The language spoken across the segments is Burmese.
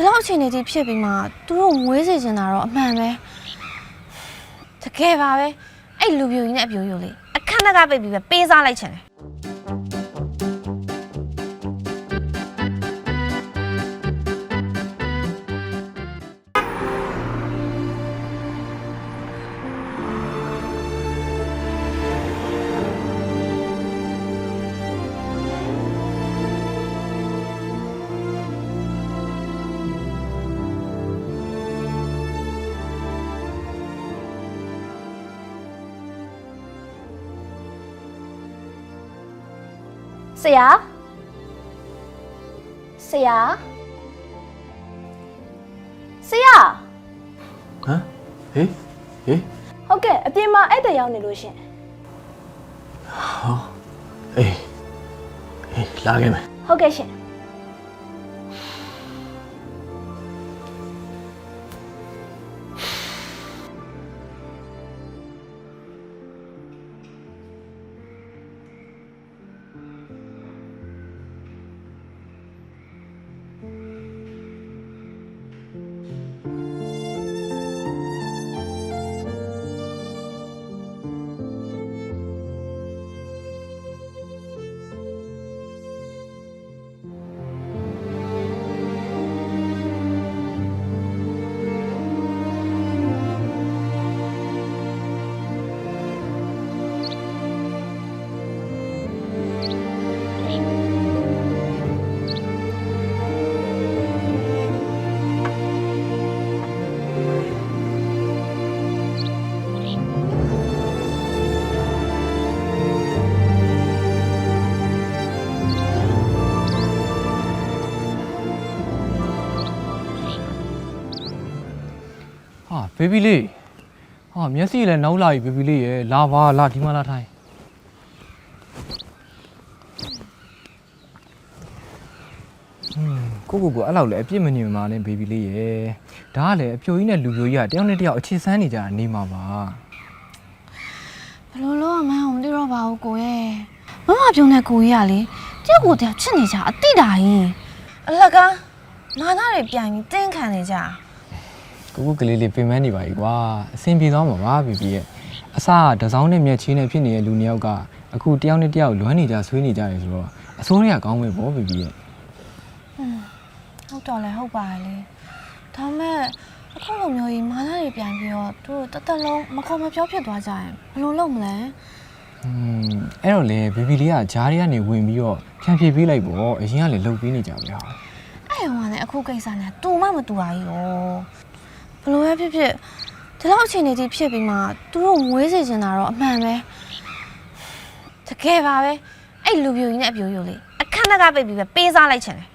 ဒီလောက်အချိန်နေကြီးဖြစ်ပြီးမှသူတို့မွေးစေချင်တာတော့အမှန်ပဲတကယ်ပါပဲအဲ့လူပြိုကြီးနဲ့အပြိုကြီးကိုလေအခက်နက်ကပိတ်ပြီးပဲပေးစားလိုက်ချင်တယ် ဆရာဆရာဆရာဟမ်ဟေးဟေးဟုတ်ကဲ့အပြင်မှာအဲ့တရောက်နေလို့ရှင်အေးအေးလာခဲ့မယ်ဟုတ်ကဲ့ရှင် ဘေဘီလေးဟာမျက်စိလည်းနောက်လာပြီဘေဘီလေးရယ်လာပါလာဒီမှာလာထိုင်ဟွန်းကိုကိုကိုအဲ့လောက်လည်းအပြစ်မနေမှာနဲ့ဘေဘီလေးရယ်ဒါကလည်းအပြိုကြီးနဲ့လူပြိုကြီးကတယောက်နဲ့တယောက်အခြေဆန်းနေကြတာနေမှာပါဘယ်လိုလုပ်ရမှန်းအောင်မသိတော့ပါဘူးကိုရဲ့မမပြုံးတဲ့ကိုကြီးကလေတယောက်ကိုတယောက်ချစ်နေကြအတိတာကြီးအလကားနာနာတွေပြန်ပြီးတင်းခံနေကြ ကိုကိုကလေးလေးပင်ပန်းနေပါ ਈ ကွာအဆင်ပြေသွားမှာပါဘေဘီရဲ့အစကတစောင်းနဲ့မျက်ချင်းနဲ့ဖြစ်နေတဲ့လူနှစ်ယောက်ကအခုတယောက်နဲ့တယောက်လွမ်းနေကြဆွေးနေကြတယ်ဆိုတော့အစိုးရကကောင်းမယ်ပေါ့ဘေဘီရဲ့ ဟုတ်တော့လဲဟုတ်ပါလေဒါပေမဲ့အခုလိုမျိုးကြီးမာနာတွေပြန်ပြီးတော့သူတို့တသက်လုံးမခေါ်မပြောဖြစ်သွားကြရင်ဘယ်လိုလုပ်မလဲ อืมအဲ့တော့လေဘေဘီလေးကဂျားရီကနေဝင်ပြီးတော့ဖြန့်ဖြေးပေးလိုက်ပေါ့အရင်ကလည်းလှုပ်ပေးနေကြပဲဟာ အဲ့ဟိုကလည်းအခုကိစ္စနဲ့တူမှမတူပါကြီးရော ဘယ်လိုပဲဖြစ်ဖြစ်ဒီလောက်အချိန်နေကြီးဖြစ်ပြီးမှသူတို့မွေးစေချင်တာတော့အမှန်ပဲတကယ်ပါပဲအဲ့လူပြိုကြီးနဲ့အပြိုကြီးကိုလေအခက်နက်ကပိတ်ပြီးပဲပေးစားလိုက်ချင်တယ်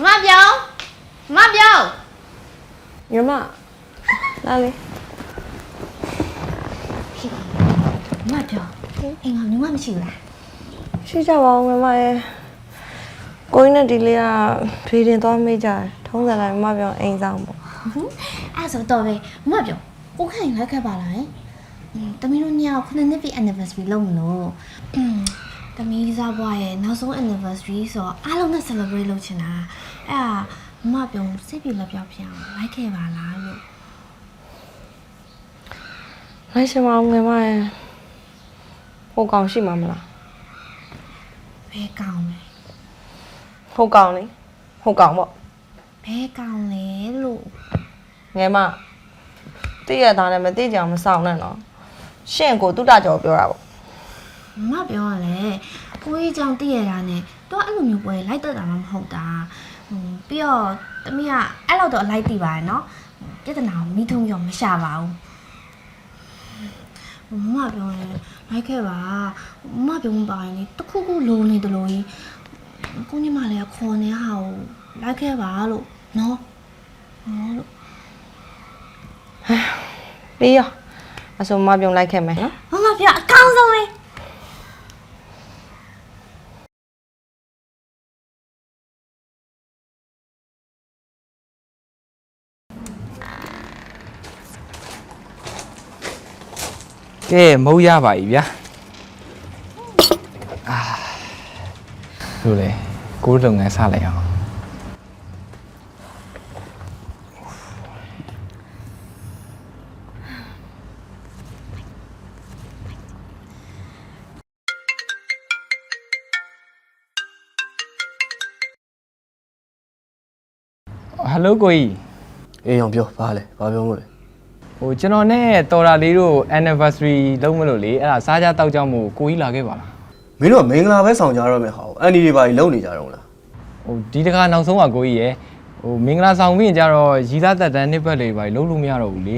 မမပြောင်းမမပြောင်းညီမလာလေမမပြောင်းအင်္ဂါညီမမရှိဘူးလားရှိကြပါဦးညီမရဲ့ကိုင်းနဲ့ဒီလေးကဖြေတင်သွားမိကြတယ်ထုံးစံလိုက်မပြောင်းအိမ်ဆောင်ပေါ့အဲ့ဆိုတော့ပဲမပြောင်းကိုခိုင်လိုက်ခဲ့ပါလားဟင်တမီးတို့ညောင်ခုနှစ်နှစ်ပြည့် anniversary လုပ်မလို့ တမီးစားဘွားရဲ့နောက်ဆုံး anniversary ဆိုတော့အားလုံးနဲ့ celebrate လုပ်ချင်တာအဲ့ဒါမမပြောင်းစိတ်ပြေလက်ပြောက်ဖြစ်အောင်လိုက်ခဲ့ပါလားလို့လိုက်ရှင်ပါဦးညီမရဲ့ဟိုကောင်ရှိမှာမလားဘယ်ကောင်းလဲဟုတ်ကောင်လေဟုတ်ကောင်ပေါ့ဘဲကောင်းလဲလို့ငယ်မတိရသားနဲ့မတိကြအောင်မဆောင်နဲ့နော်ရှင့်ကိုတုတကြော်ပြောတာပေါ့ မမပြောရလဲကိုကြီးကြောင့်တည့်ရတာနဲ့တော့အဲ့လိုမျိုးပွဲလိုက်တက်တာမှမဟုတ်တာဟိုပြီးတော့တမီးကအဲ့လောက်တော့အလိုက်တည်ပါရဲ့နော်ပြဿနာကိုမိထုံးကြောင့်မရှာပါဘူးမမပြောလဲလိုက်ခဲ့ပါမမပြောမပါရင်လေတခုခုလိုနေတယ်လို့ကြီးကိုညီမလေးကခေါ်နေဟာကိုလိုက်ခဲ့ပါလို့နော်နော်လို့ပြီးရောအဆိုမပြုံလိုက်ခဲ့မယ်နော်မမပြောအကောင်းဆုံး ကဲမဟုတ်ရပါ ਈ ဗျာအာလို့လေကိုယ်လုပ်ငန်းစလိုက်အောင်ဟယ်လိုကိုကြီးအေးအောင်ပြောဘာလဲဘာပြောမို့လဲ ဟိုကျွန်တော်နဲ့တော်တာလေးတို့ anniversary လုပ်မလို့လေအဲ့ဒါစားကြတောက်ကြမို့ကိုကြီးလာခဲ့ပါလားမင်းတို့ကမင်္ဂလာပဲဆောင်ကြရမယ်ဟာအန်ဒီတွေဘာကြီးလုံနေကြတော့လားဟိုဒီတခါနောက်ဆုံးကကိုကြီးရယ်ဟိုမင်္ဂလာဆောင်ပြီးရင်ကြတော့ရီသားတက်တန်းနှစ်ပတ်လေးပါလုံးလို့မရတော့ဘူးလေ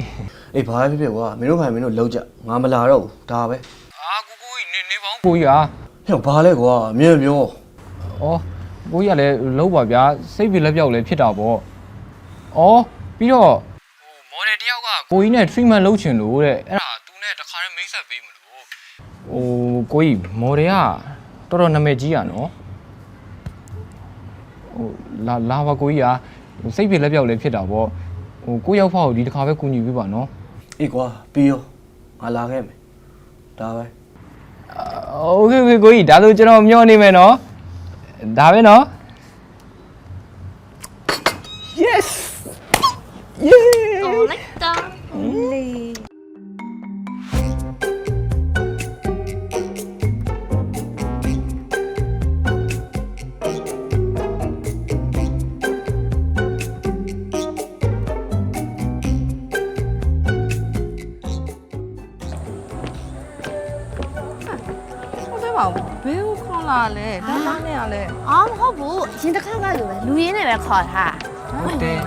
အေးဘာပဲဖြစ်ဖြစ်ကွာမင်းတို့ခိုင်မင်းတို့လုံကြငါမလာတော့ဘူးဒါပဲအာကိုကိုကြီးနေနေပေါင်းကိုကြီးဟာဟဲ့ဘာလဲကွာမြင်ပြောဩကိုကြီးကလည်းလုံးပါဗျာစိတ်ပြလက်ပြောက်လည်းဖြစ်တာပေါ့ဩပြီးတော့ ဟို model တယောက်ကကိုကြီးနဲ့ treatment လုပ်ချင်လို့တဲ့အဲ့ဒါသူနဲ့တခါတည်းမိတ်ဆက်ပေးမလို့ဟိုကိုကြီး model ကတော်တော်နာမည်ကြီးอ่ะနော် ဟိုလာလာပါကိုကြီးอ่ะစိတ်ပြလက်ပြောက်လည်းဖြစ်တာပေါ့ဟိုကိုရောက်ဖောက်ကိုဒီတစ်ခါပဲကူညီပေးပါနော် အေးကွာပြီးရောငါလာခဲ့မယ်ဒါပဲ โอเคโอเคကိုကြီးဒါဆိုကျွန်တော်မျှော်နေမယ်နော်ဒါပဲနော် ပါဘူးဘယ်ကိုခေါ်လာလဲဒါသားနဲ့ရလဲ အော်မဟုတ်ဘူးအရင်တစ်ခါကလိုပဲလူရင်းနဲ့ပဲခေါ်ထားဟုတ်တယ်